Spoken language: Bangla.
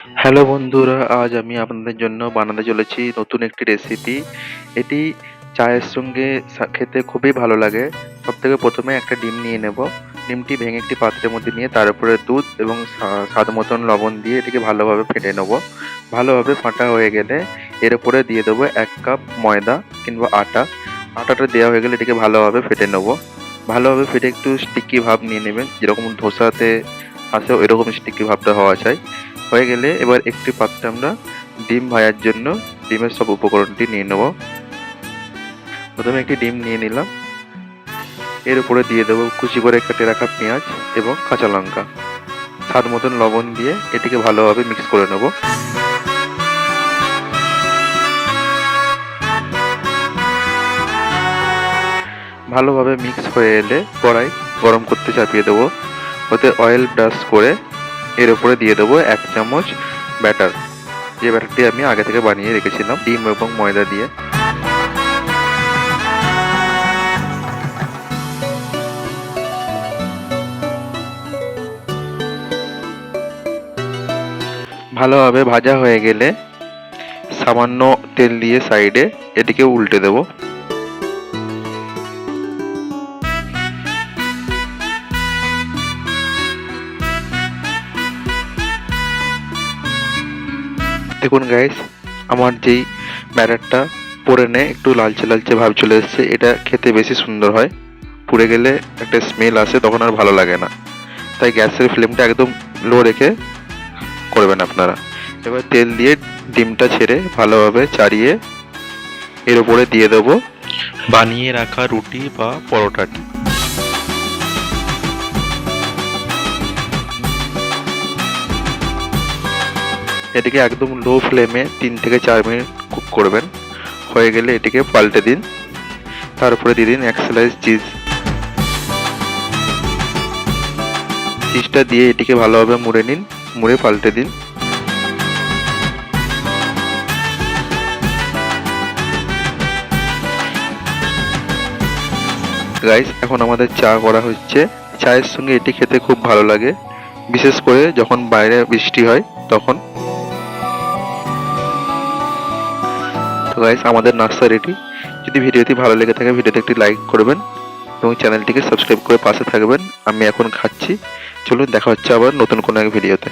হ্যালো বন্ধুরা, আজ আমি আপনাদের জন্য বানাতে চলেছি নতুন একটি রেসিপি এটি চায়ের সঙ্গে খেতে খুবই ভালো লাগে। সব থেকে প্রথমে একটা ডিম নিয়ে নেব। ডিমটি ভেঙে একটি পাত্রের মধ্যে নিয়ে তার উপরে দুধ এবং স্বাদ মতন লবণ দিয়ে এটিকে ভালোভাবে ফেটে নেব। ভালোভাবে ফাটা হয়ে গেলে এর উপরে দিয়ে দেবো এক কাপ ময়দা কিংবা আটা। আটাটা দেওয়া হয়ে গেলে এটিকে ভালোভাবে ফেটে নেব। ভালোভাবে ফেটে একটু স্টিকি ভাব নিয়ে নেবেন, যেরকম ধোসাতে আসে ওইরকম স্টিকি ভাবটা হওয়া চাই। হয়ে গেলে এবার একটি পাত্রে আমরা ডিম ভাজার জন্য ডিমের সব উপকরণটি নিয়ে নেব। প্রথমে একটি ডিম নিয়ে নিলাম। এর উপরে দিয়ে দেবো কুচি করে কেটে রাখা পেঁয়াজ এবং কাঁচা লঙ্কা। স্বাদ মতন লবণ দিয়ে এটিকে ভালোভাবে মিক্স করে নেব। ভালোভাবে মিক্স হয়ে এলে কড়াই গরম করতে চাপিয়ে দেবো। ওতে অয়েল ব্রাশ করে এর উপরে দিয়ে দেবো এক চামচ ব্যাটার যে ব্যাটারটি আমি আগে থেকে বানিয়ে রেখেছিলাম, ডিম এবং ময়দা দিয়ে। ভালোভাবে ভাজা হয়ে গেলে সামান্য তেল দিয়ে সাইডে এটিকে উল্টে দেবো। দেখুন গাইস আমার যেই ব্যাটারটা পরে নে, একটু লালচে লালচে ভাব চলে এসছে, এটা খেতে বেশি সুন্দর হয়। পুড়ে গেলে একটা স্মেল আসে, তখন আর ভালো লাগে না। তাই গ্যাসের ফ্লেমটা একদম লো রেখে করবেন আপনারা। এবার তেল দিয়ে ডিমটা ছেড়ে ভালোভাবে চাড়িয়ে এর উপরে দিয়ে দেবো। বানিয়ে রাখা রুটি বা পরোটাটি। এটিকে একদম লো ফ্লেমে তিন থেকে চার মিনিট কুক করবেন। হয়ে গেলে এটিকে পাল্টে দিন। তারপরে দিয়ে দিন এক স্লাইস চিজ চিজটা দিয়ে এটিকে ভালোভাবে মুড়ে নিন, মুড়ে পাল্টে দিন। গাইস এখন আমাদের চা করা হচ্ছে। চায়ের সঙ্গে এটি খেতে খুব ভালো লাগে। বিশেষ করে যখন বাইরে বৃষ্টি হয়, তখন। তো গাইস আমাদের নাস্তা রেডি যদি ভিডিওটি ভালো লেগে থাকে, ভিডিওতে একটি লাইক করবেন এবং চ্যানেলটিকে সাবস্ক্রাইব করে পাশে থাকবেন। আমি এখন খাচ্ছি। চলুন, দেখা হচ্ছে আবার নতুন কোনো এক ভিডিওতে